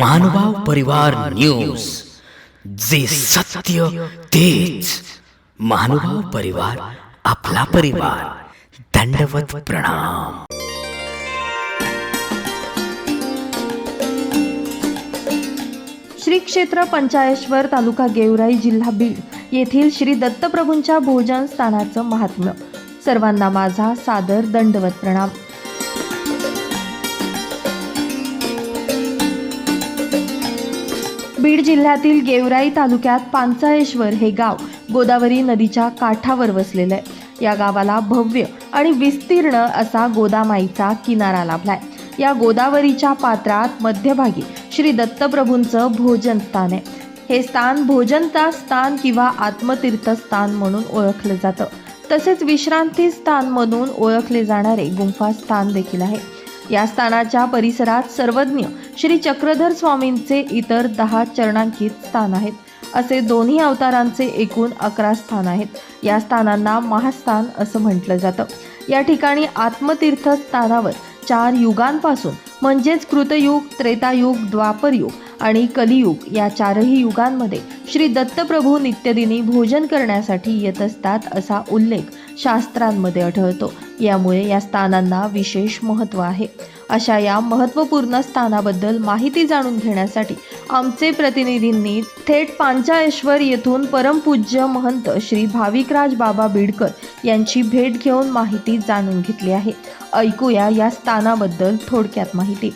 महानुभाव परिवार न्यूज जे सत्य तेच. महानुभाव परिवार आपला परिवार. दंडवत प्रणाम. श्री क्षेत्र पंचायेश्वर तालुका गेवराई जिल्हा बीड येथील श्री दत्तप्रभूंच्या भोजन स्थानाचं महात्म्य. सर्वांना माझा सादर दंडवत प्रणाम. बीड जिल्ह्यातील गेवराई तालुक्यात पांचाळेश्वर हे गाव गोदावरी नदीच्या काठावर वसलेलं आहे. या गावाला भव्य आणि विस्तीर्ण असा गोदामाईचा किनारा लाभलाय. या गोदावरीच्या पात्रात मध्यभागी श्री दत्तप्रभूंचं भोजन स्थान आहे. हे स्थान भोजनता स्थान किंवा आत्मतीर्थ स्थान म्हणून ओळखलं जातं. तसेच विश्रांती स्थान म्हणून ओळखले जाणारे गुंफा स्थान देखील आहे. या स्थानाच्या परिसरात सर्वज्ञ श्री चक्रधर स्वामींचे इतर दहा चरणांकित स्थान आहेत. असे दोन्ही अवतारांचे एकूण अकरा स्थान आहेत. या स्थानांना महास्थान असं म्हटलं जातं. या ठिकाणी आत्मतीर्थ स्थानावर चार युगांपासून म्हणजेच कृतयुग त्रेतायुग द्वापरयुग आणि कलियुग या चारही युगांमध्ये श्री दत्तप्रभू नित्यदिनी भोजन करण्यासाठी येत असतात असा उल्लेख शास्त्रांमध्ये आढळतो. यामुळे या स्थानांना विशेष महत्त्व आहे. अशा या महत्त्वपूर्ण स्थानाबद्दल माहिती जाणून घेण्यासाठी आमचे प्रतिनिधींनी थेट पांचाळेश्वर येथून परमपूज्य महंत श्री भाविकराज बाबा बीडकर यांची भेट घेऊन माहिती जाणून घेतली आहे. ऐकूया या स्थानाबद्दल थोडक्यात माहिती.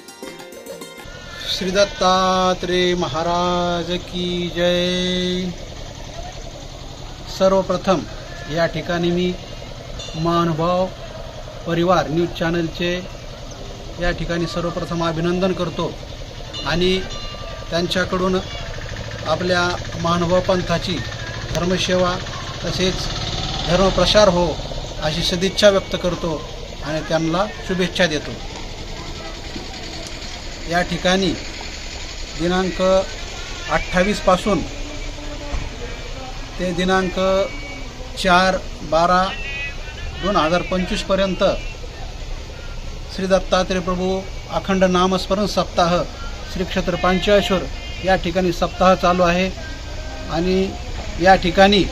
श्री दत्तात्रेय महाराज की जय. सर्वप्रथम या ठिकाणी मी महानुभाव परिवार न्यूज चॅनलचे या ठिकाणी सर्वप्रथम अभिनंदन करतो आणि त्यांच्याकडून आपल्या महानुभाव पंथाची धर्मसेवा तसेच धर्मप्रसार हो अशी सदिच्छा व्यक्त करतो आणि त्यांना शुभेच्छा देतो. या ठिकाणी दिनांक अठ्ठावीसपासून ते दिनांक चार बारा दोन हजार पंचवीसपर्यंत श्री दत्तात्रय प्रभू अखंड नामस्मरण सप्ताह श्री क्षेत्र पांचाळेश्वर या ठिकाणी सप्ताह चालू आहे. आणि या ठिकाणी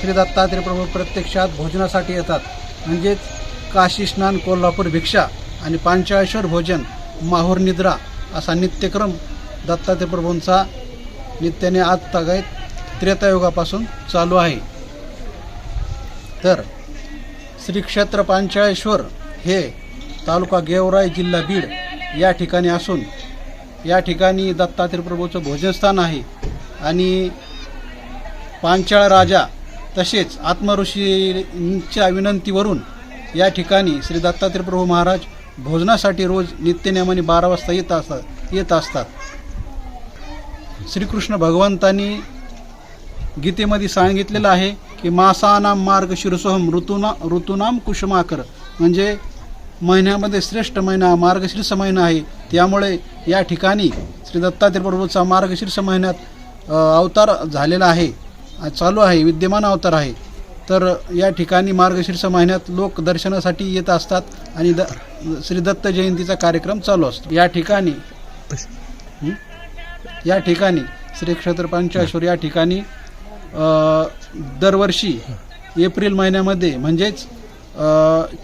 श्री दत्तात्रय प्रभू प्रत्यक्षात भोजनासाठी येतात. म्हणजेच काशी स्नान कोल्हापूर भिक्षा आणि पांचाळेश्वर भोजन माहोर निद्रा असा नित्यक्रम दत्तात्रय प्रभूंचा नित्याने आज तागायत त्रेतायुगापासून चालू आहे. तर श्री क्षेत्र पांचाळेश्वर हे तालुका गेवराई जिल्हा बीड या ठिकाणी असून या ठिकाणी दत्तात्रय प्रभूचं भोजनस्थान आहे आणि पांचाळ राजा तसेच आत्मऋषींच्या विनंतीवरून या ठिकाणी श्री दत्तात्रय प्रभू महाराज भोजनासाठी रोज नित्यनेमाने बारा वाजता येत असतात येत असतात. श्रीकृष्ण भगवंतांनी गीतेमध्ये सांगितलेलं आहे की मासानाम मार्ग शिरसोहम ऋतुना ऋतुनाम कुशमाकर म्हणजे महिन्यामध्ये श्रेष्ठ महिना मार्गशीर्ष महिना आहे. त्यामुळे या ठिकाणी श्री दत्तात्रय प्रभूचा मार्गशीर्ष महिन्यात अवतार झालेला आहे. चालू आहे विद्यमान अवतार आहे. तर या ठिकाणी मार्गशीर्ष महिन्यात लोक दर्शनासाठी येत असतात आणि द श्री दत्त जयंतीचा कार्यक्रम चालू असतो. या ठिकाणी या ठिकाणी श्री क्षेत्र या ठिकाणी दरवर्षी एप्रिल महिन्यामध्ये म्हणजेच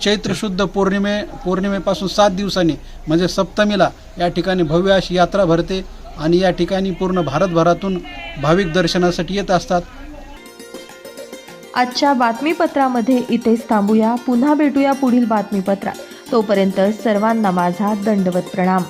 चैत्र शुद्ध पौर्णिमे पौर्णिमेपासून सात दिवसांनी म्हणजे सप्तमीला या ठिकाणी भव्य अशी यात्रा भरते आणि या ठिकाणी पूर्ण भारतभरातून भाविक दर्शनासाठी येत असतात. आजच्या बातमीपत्रामध्ये इथेच थांबूया. पुन्हा भेटूया पुढील बातमीपत्रात. तोपर्यंत सर्वांना माझा दंडवत प्रणाम.